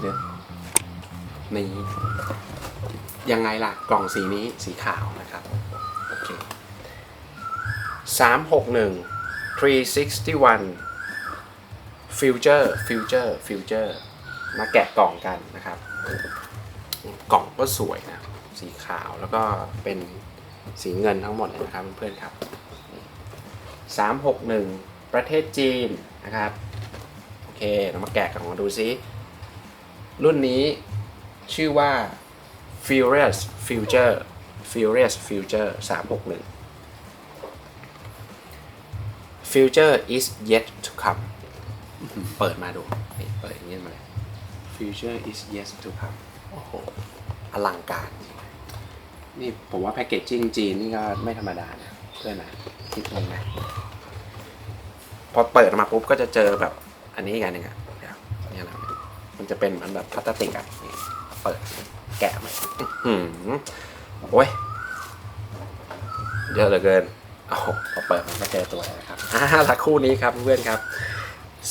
เดี๋ยวนี่ยังไงล่ะ กล่องสีนี้สีขาวนะครับโอเคสามหกหนึ่ง three sixty one future future future มาแกะกล่องกันนะครับ กล่องก็สวยนะ สีขาวแล้วก็เป็นสีเงินทั้งหมดเลยนะครับเพื่อนๆครับสามหกหนึ่งประเทศจีนนะครับ โอเค เรามาแกะกล่องมาดูซิ รุ่นนี้ชื่อว่า Furious Future Furious Future 361 Future is yet to come อื้อหือเปิดมาดูนี่เปิดอย่างนี้มาเลย Future is yet to come โอ้โห อลังการ นี่ผมว่าแพคเกจจิ้งจีนนี่ก็ไม่ธรรมดานะเพื่อนนะคิดงงไหมพอเปิดมาปุ๊บก็จะเจอแบบอันนี้อีกอันหนึ่งอะเดี๋ยวนี่นะ มันจะเป็นเหมือนแบบพลาสติกอะนี่เปิดแกะมาอื้อหือโอ้ยเยอะเหลือเกินโอ้โหพอเปิดมันก็เจอตัวแล้วนะครับอ่าละคู่นี้ครับเพื่อนครับ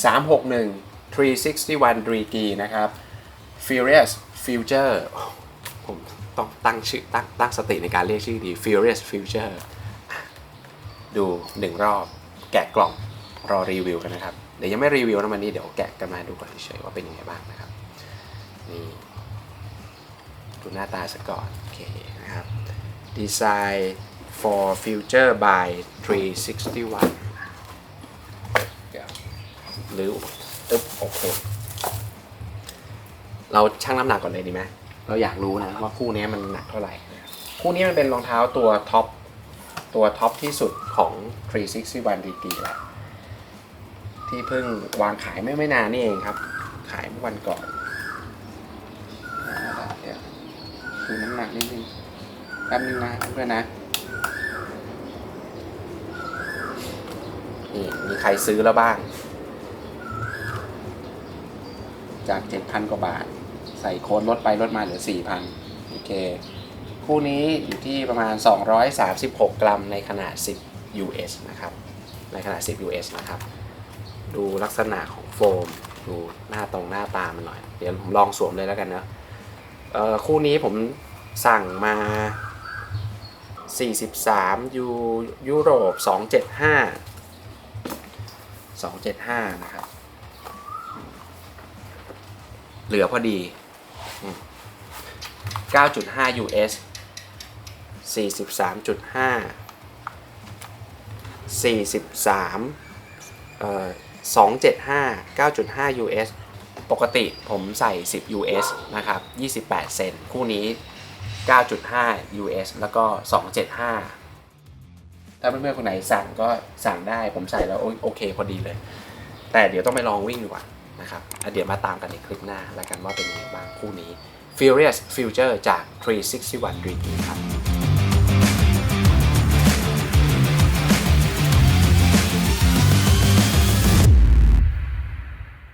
361 361 3G นะครับ Furious Future โอ้ผมต้องตั้งชื่อตั้งตั้งสติในการเรียกชื่อดี Furious Future อะดูหนึ่งรอบแกะกล่องรอรีวิวกันนะครับเดี๋ยวยังไม่รีวิวนะวันนี้เดี๋ยวแกะกันมาดูก่อนเฉยว่าเป็นยังไงบ้างนะครับนี่ดูหน้าตาซะก่อนโอเคนะครับ Design for Future by 361หรือตึ๊บโอเคเราชั่งน้ำหนักก่อนเลยดีไหมเราอยากรู้นะว่าคู่นี้มันหนักเท่าไหร่ คู่นี้มันเป็นรองเท้าตัวท็อปตัวท็อปที่สุดของ 361 DT แล้ว ที่เพิ่งวางขายไม่ไม่นานนี่เองครับ ขายเมื่อวันก่อนเดี๋ยวดูน้ำหนักนิดนึงแป๊บนึงนะเพื่อนนะนี่มีใครซื้อแล้วบ้าง จาก7,000กว่าบาท ใส่โค้ดลดไปลดมาเหลือ4,000โอเค คู่นี้อยู่ที่ประมาณ 236 กรัมในขนาด 10 US นะครับ ในขนาด 10 US นะครับ ดูลักษณะของโฟม ดูหน้าตรงหน้าตามันหน่อย เดี๋ยวผมลองสวมเลยแล้วกันนะเอ่อคู่นี้ผมสั่งมา 43ยูยุโรป 275 275 นะครับ เหลือพอดี 9.5 US 43.5 43เอ่อ 275 9.5 US ปกติผมใส่ 10 US นะครับ 28 เซนคู่นี้ 9.5 US แล้วก็ 275 ถ้าเพื่อนๆคนไหนสั่งก็สั่งได้ผมใส่แล้วโอเคพอดีเลย แต่เดี๋ยวต้องไปลองวิ่งดีกว่านะครับเดี๋ยวมาตามกันในคลิปหน้า แล้วกันว่าเป็นยังไงบ้างคู่นี้ Furious Future จาก 361 Dream ครับ